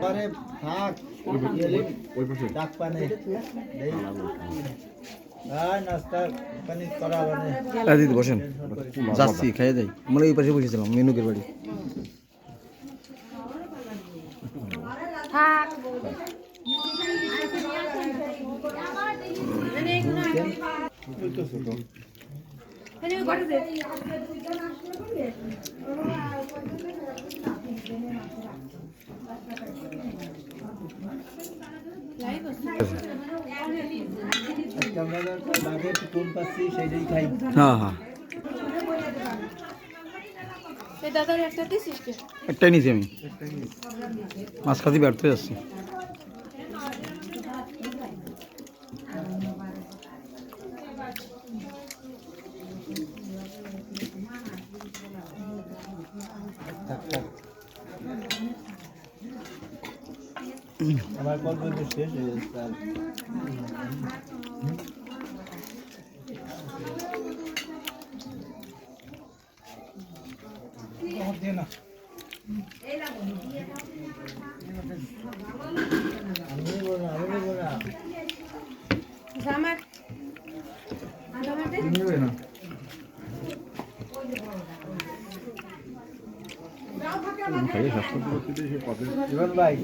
পরে ওই পাশে ডাক পানে দেই মানে বসেন। যাচ্ছি খাইয়ে যাই আমরা এই পাশে বসেছিলাম মেনুকের বাড়ি। সেটাই খাই। হ্যাঁ হ্যাঁ এই দাদার একটা দিছিস কে একটাই নিয়েছি আমি। মাছ খাতে ব্যর্থ হয়ে যাচ্ছি। আমার গল্প শেষ হয়ে গেছে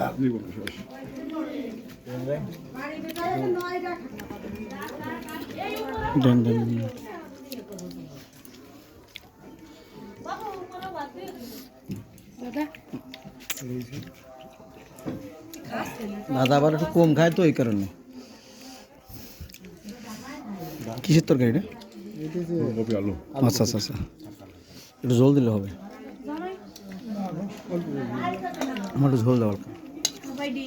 আপনি ভাই দেন দেন। দাদা আবার একটু কম খায় তো এই কারণে কিসের তরকারি এটা ফুলকপি আলু আচ্ছা আচ্ছা আচ্ছা একটু ঝোল দিলে হবে জামাই আমার একটু ঝোল দেওয়ার সবাই দি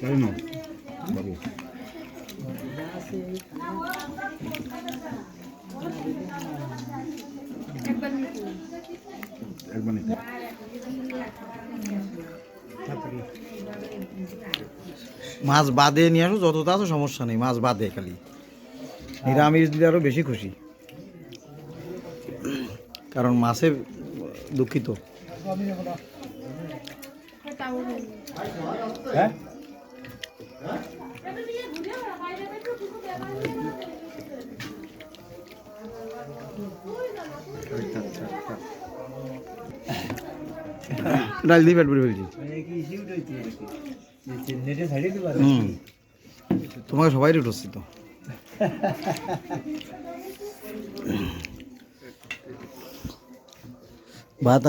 তাই না বাবু একবার মাছ বাদে নিয়ে আসো যত তা সমস্যা নেই মাছ বাদে খালি। নিরামিষ দিলে আরও বেশি খুশি। কারণ মাছে দুঃখিত। হ্যাঁ? ডাল দিয়ে পেট ভরে ফেলছি। হুম। তোমাকে সবাই উঠছি তো। ভাত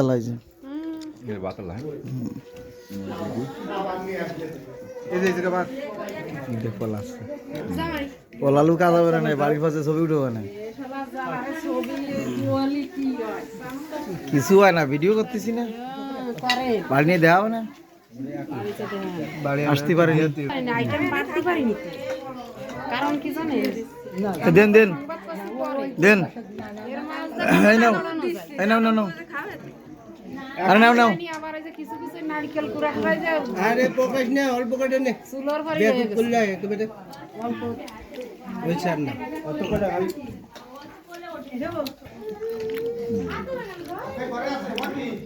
পলালু কাজ হবে না বাড়ির পাশে ছবি উঠবে না। কিছু হয় না ভিডিও করতেছি না। বাড়ি নিয়ে দেওয়া হবে না। আসতে পারে পারিনি। কারণ কি জানেন দেন দেন। দেন। এই নাও এই নাও নাও নাও। আরে নাও নাও। আরে প্রকাশ না অল্প করে নে। চুলোর পরে বেকুব করলে একেবারে ওই ছাড় না। অত করে আমি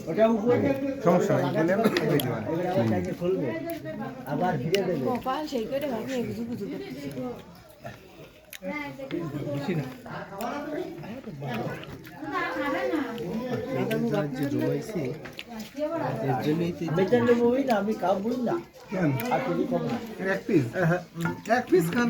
ওটা উপরে সমস্যা নাই বলে আমি খাইয়ে দিবা এবারে খুলবে আবার ফিরে দেবে। কপাল সেই করে ভাবি বুঝু বুঝু না আমি খাবই না। কেন? আর কিছু খাব না। এক পিস এক পিস খান।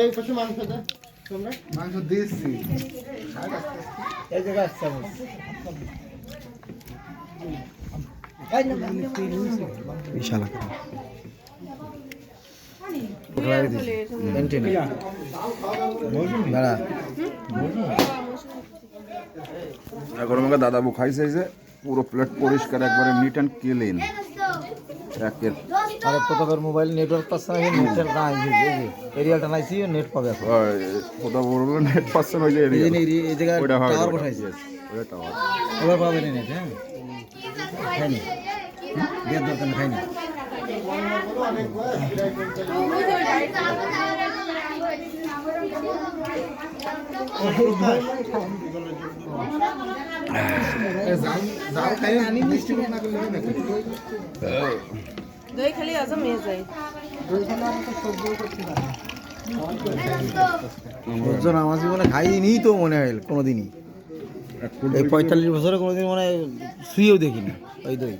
এই না মাংস দিয়েছি। এই। বিশাল দাঁড়া। এখন আমাকে দাদাবু খাইছে যে পুরো প্লেট পরিষ্কার একবারে নিট অ্যান্ড ক্লিন একের আরে প্রতাপের মোবাইল নেটওয়ার্ক পাচ্ছে না নেটটা নাই এই এরিয়ালটা নাইছি নেট পাবে এখন। বলব নেট পাচ্ছেন ওই যে এই এই- এই জায়গায় টাওয়ার বসাইছে। yes, টাওয়ার এবার পাবে না নেট হ্যাঁ? খাইনি। দেওয়ার দরকার নেই খাইনি। দই খালি যায়। বুঝছ আমার জীবনে খাইনি তো মনে হয় কোনোদিনই। এই পঁয়তাল্লিশ বছরে কোনোদিন মানে শুয়েও দেখিনি ওই দই।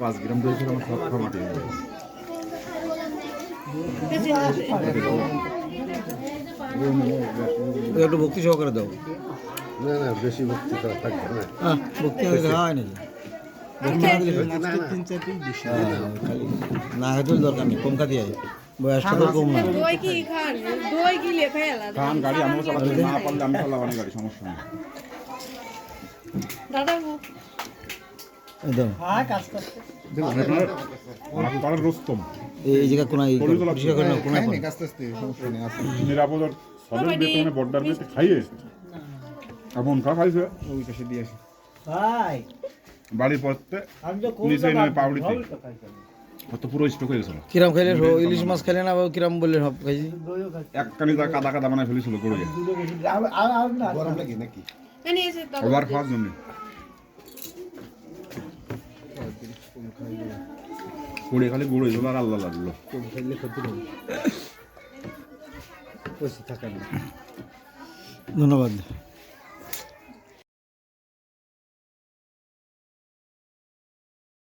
পাঁচ গ্রাম দই ছিল আমার সব খাওয়া একটু ভক্তি সহকারে দাও। না না বেশি ভক্তি করা থাকবে না। হ্যাঁ ভক্তি হয় নাকি না। দিলে হ্যাঁ, হয়তো দরকার নেই কম খাতে হয় বয়সটা তো কম না। দই কি খান? দই কি লেখা আলাদা খান গাড়ি আমিও চালাতে না পারলে আমি চালাবানি গাড়ি সমস্যা নেই। দাদা এই জায়গা করে করো। নিরাপদ সদর বেতনে বড্ডার বেতে খাইয়ে এমন খা খাইছে। ওই কাছে দিয়ে আসি। ভাই। বাড়ির পথে নিচে নয় পাউড়িতে। পুরো স্টক হয়ে গেছিল। কিরাম খাইলে সব ইলিশ মাছ খাইলে না কিরাম বললে সব খাইছি? এক কানি তার কাদা কাদা বানায় ফেলেছিল গরুকে। দুটো আর আর আর না। গরম লাগে এনে ওভার খাওয়ার জন্য। কুড়ি খালি গুঁড়ো হয়েছিল আর আল্লাহ লাগল। ধন্যবাদ।